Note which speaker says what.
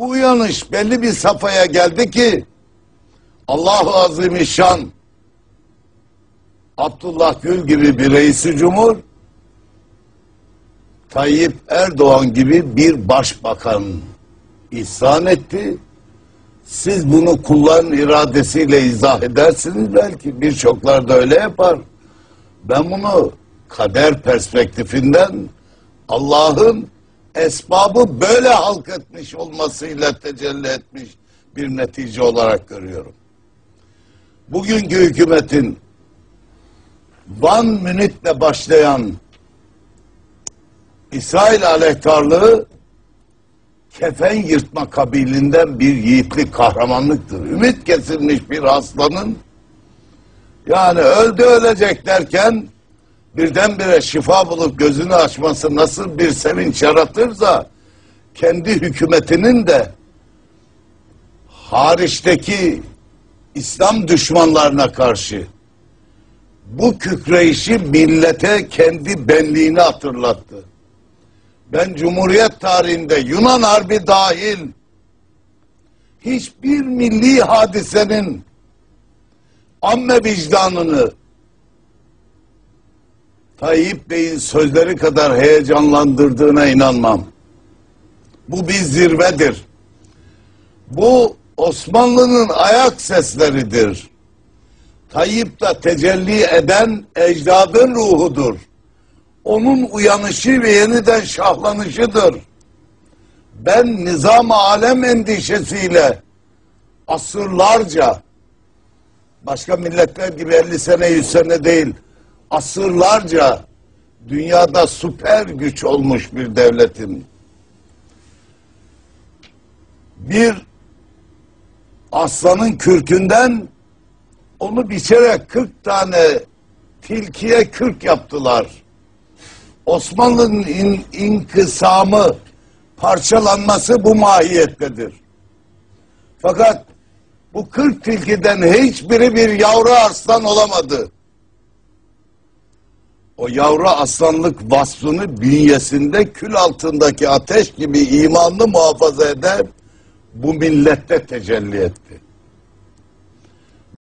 Speaker 1: Bu uyanış belli bir safhaya geldi ki Allahu Azimüşşan Abdullah Gül gibi bir reisi cumhur Tayyip Erdoğan gibi bir başbakan ihsan etti. Siz bunu kulların iradesiyle izah edersiniz belki. Birçoklar da öyle yapar. Ben bunu kader perspektifinden Allah'ın esbabı böyle halk etmiş olmasıyla tecelli etmiş bir netice olarak görüyorum. Bugünkü hükümetin Van Münit'le başlayan İsrail aleyhtarlığı kefen yırtma kabilinden bir yiğitlik kahramanlıktır. Ümit kesilmiş bir aslanın yani öldü ölecek derken birdenbire şifa bulup gözünü açması nasıl bir sevinç yaratırsa kendi hükümetinin de hariçteki İslam düşmanlarına karşı bu kükreyişi millete kendi benliğini hatırlattı. Ben Cumhuriyet tarihinde Yunan Harbi dahil hiçbir milli hadisenin amme vicdanını Tayyip Bey'in sözleri kadar heyecanlandırdığına inanmam. Bu bir zirvedir. Bu Osmanlı'nın ayak sesleridir. Tayyip'te tecelli eden ecdadın ruhudur. Onun uyanışı ve yeniden şahlanışıdır. Ben nizam alem endişesiyle asırlarca başka milletler gibi 50 sene 100 sene değil asırlarca dünyada süper güç olmuş bir devletin bir aslanın kürkünden onu biçerek 40 tane tilkiye kürk yaptılar. Osmanlı'nın in, inkısamı, parçalanması bu mahiyettedir. Fakat bu 40 tilkiden hiçbiri bir yavru aslan olamadı. O yavru aslanlık vasfını bünyesinde kül altındaki ateş gibi imanlı muhafaza eder bu millette tecelli etti.